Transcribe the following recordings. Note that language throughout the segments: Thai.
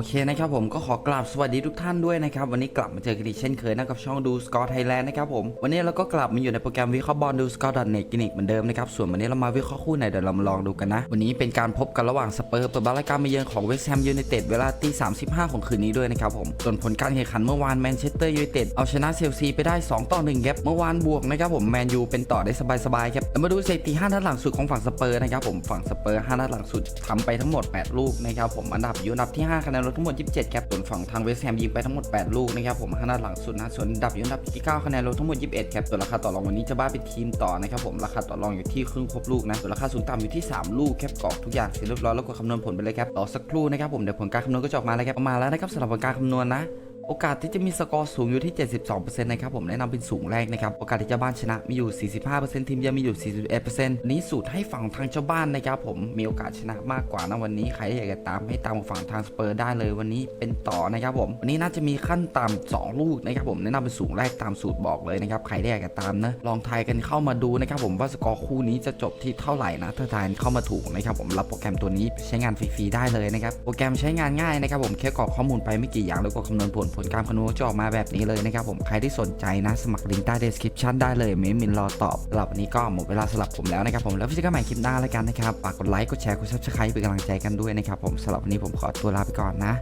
อเคนะครับผมก็ขอกราบสวัสดีทุกท่านด้วยนะครับ วันนี้กลับมาเจอกันอีกเช่นเคยนะกับช่องดูสกอร์ไทยแลนด์นะครับผม วันนี้เราก็กลับมาอยู่ในโปรแกรมวิเคราะห์บอลดูสกอร์ดอทเน็ตกันอีกเหมือนเดิมนะครับ ส่วนวันนี้เรามาวิเคราะห์คู่ไหนเดี๋ยวเรามาลองดูกันนะ วันนี้เป็นการพบกันระหว่างสเปอร์เปิดบ้านรายการมาเยือนของเวสต์แฮมยูไนเต็ดเวลาตี35ของคืนนี้ด้วยนะครับผม ส่วนผลการแข่งขันเมื่อวานแมนเชสเตอร์ยูไนเต็ดเอาชนะเชลซีไปได้2ต่อ1ครับเมื่อวานบวกนะครับผมแมนยูเป็นต่อได้สบายๆครับแล้วมาดูสถิติ5นัดหลังสุดของฝั่งสเปอร์นะครับผมฝั่งสเปอร์5นัดหลังสุดทำไปทั้งหมด 8 ลูกนะครับผมอันดับอยู่อันดับที่5คะแนนรวมทั้งหมด 27ครับส่วนฝั่งทางเวสต์แฮมยิงไปทั้งหมด 8 ลูกนะครับผมขนาดหลังสุดนะส่วนดับอยู่อันดับที่9คะแนนรวมทั้งหมด 21ครับส่วนราคาต่อรองวันนี้จะบ้าเป็นทีมต่อนะครับผมราคาต่อรองอยู่ที่ครึ่งครบลูกนะส่วนราคาสูงต่ำอยู่ที่ 3 ลูกแคปกรอกทุกอย่างเสร็จเรียบร้อยแล้วก็คำนวณผลไปเลยครับรอสักครู่นะครับผมเดี๋ยวผลการคำนวณก็จะออกมาแล้วครับออกมาแล้วนะครับสำหรับผลการคำนวณนะ โอกาสที่จะมีสกอร์สูงอยู่ที่ 72%นะครับผมแนะนำเป็นสูงแรกนะครับโอกาสที่เจ้าบ้านชนะมีอยู่ 45%ทีมเยือนมีอยู่ 41%นี้สูตรให้ฝั่งทางเจ้าบ้านนะครับผมมีโอกาสชนะมากกว่านะวันนี้ใครอยากจะตามให้ตามฝั่งทางสเปอร์ได้เลยวันนี้เป็นต่อนะครับผมวันนี้น่าจะมีขั้นต่ำ2ลูกนะครับผมแนะนำเป็นสูงแรกตามสูตรบอกเลยนะครับใครได้อยากจะตามนะลองทายกันเข้ามาดูนะครับผมว่าสกอร์คู่นี้จะจบที่เท่าไหร่นะถ้าทายเข้ามาถูกนะครับผมรับโปรแกรมตัวนี้ใช้งานฟรีๆได้เลยนะครับโปรแกรมใช้งานง่ายนะครับผมแค่กรอกข้อมูลไปไม่กี่อย่างแล้วก็คำนวณผลผลการคำนวณจะออกมาแบบนี้เลยนะครับผมใครที่สนใจนะสมัครลิงก์ใต้ description ได้เลยไมมินรอตอบสำหรับวันนี้ก็หมดเวลาสำหรับผมแล้วนะครับผมแล้วพบกันใหม่คลิปหน้าแล้วกันนะครับฝากกดไลค์กดแชร์กดซับสไครป์เป็นกำลังใจกันด้วยนะครับผมสำหรับวันนี้ผมขอตัวลาไปก่อนนะ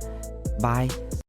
บาย